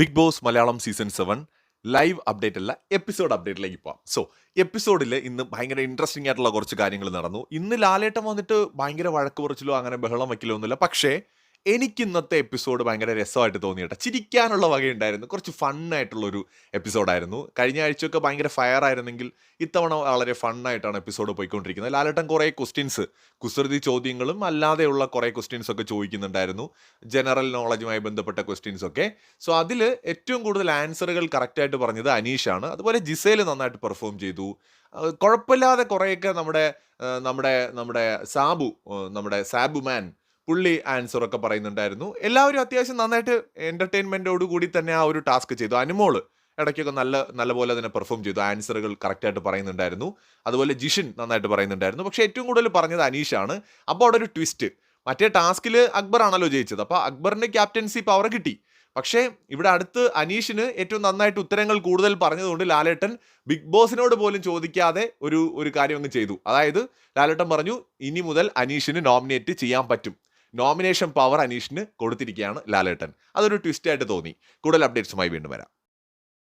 Bigg Boss Malayalam season seven live update അല്ല episode അപ്ഡേറ്റിലേക്ക് പോവാം. സോ എപ്പിസോഡിൽ ഇന്ന് ഭയങ്കര ഇൻട്രസ്റ്റിംഗ് ആയിട്ടുള്ള കുറച്ച് കാര്യങ്ങൾ നടന്നു. ഇന്ന് ലാലേട്ടം വന്നിട്ട് ഭയങ്കര വഴക്ക് കുറച്ചിലോ അങ്ങനെ ബഹളം വയ്ക്കലോ ഒന്നുമില്ല. പക്ഷേ എനിക്ക് ഇന്നത്തെ എപ്പിസോഡ് ഭയങ്കര രസമായിട്ട് തോന്നി കേട്ടോ. ചിരിക്കാനുള്ള വകയുണ്ടായിരുന്നു. കുറച്ച് ഫണ്ണായിട്ടുള്ളൊരു എപ്പിസോഡായിരുന്നു കഴിഞ്ഞ ആഴ്ചയൊക്കെ ഭയങ്കര ഫയർ ആയിരുന്നെങ്കിൽ ഇത്തവണ വളരെ ഫണ്ണായിട്ടാണ് എപ്പിസോഡ് പോയിക്കൊണ്ടിരിക്കുന്നത്. ലാലട്ടൻ കുറേ ക്വസ്റ്റ്യൻസ് കുസൃതി ചോദ്യങ്ങളും അല്ലാതെയുള്ള കുറേ ക്വസ്റ്റ്യൻസ് ഒക്കെ ചോദിക്കുന്നുണ്ടായിരുന്നു. ജനറൽ നോളജുമായി ബന്ധപ്പെട്ട ക്വസ്റ്റ്യൻസ് ഒക്കെ. സോ അതിൽ ഏറ്റവും കൂടുതൽ ആൻസറുകൾ കറക്റ്റായിട്ട് പറഞ്ഞത് അനീഷാണ്. അതുപോലെ ജിസേൽ നന്നായിട്ട് പെർഫോം ചെയ്തു. കുഴപ്പമില്ലാതെ കുറേയൊക്കെ നമ്മുടെ നമ്മുടെ നമ്മുടെ സാബു നമ്മുടെ സാബു മാൻ പുള്ളി ആൻസർ ഒക്കെ പറയുന്നുണ്ടായിരുന്നു. എല്ലാവരും അത്യാവശ്യം നന്നായിട്ട് എന്റർടൈൻമെന്റോട് കൂടി തന്നെ ആ ഒരു ടാസ്ക് ചെയ്തു. അനുമോൾ ഇടയ്ക്കൊക്കെ നല്ല നല്ലപോലെ തന്നെ പെർഫോം ചെയ്തു. ആൻസറുകൾ കറക്റ്റായിട്ട് പറയുന്നുണ്ടായിരുന്നു. അതുപോലെ ജിഷിൻ നന്നായിട്ട് പറയുന്നുണ്ടായിരുന്നു. പക്ഷേ ഏറ്റവും കൂടുതൽ പറഞ്ഞത് അനീഷാണ്. അപ്പോൾ അവിടെ ഒരു ട്വിസ്റ്റ് മറ്റേ ടാസ്കിൽ അക്ബർ ആണല്ലോ ജയിച്ചത്. അപ്പോൾ അക്ബറിന് ക്യാപ്റ്റൻസി പവർ കിട്ടി. പക്ഷേ ഇവിടെ അടുത്ത് അനീഷിന് ഏറ്റവും നന്നായിട്ട് ഉത്തരങ്ങൾ കൂടുതൽ പറഞ്ഞതുകൊണ്ട് ലാലേട്ടൻ ബിഗ് ബോസിനോട് പോലും ചോദിക്കാതെ ഒരു ഒരു കാര്യം അങ്ങ് ചെയ്തു. അതായത് ലാലേട്ടൻ പറഞ്ഞു ഇനി മുതൽ അനീഷിന് നോമിനേറ്റ് ചെയ്യാൻ പറ്റും. നോമിനേഷൻ പവർ അനീഷിന് കൊടുത്തിരിക്കുകയാണ് ലാലേട്ടൻ. അതൊരു ട്വിസ്റ്റ് ആയിട്ട് തോന്നി. കൂടുതൽ അപ്ഡേറ്റ്സുമായി വീണ്ടും വരാം.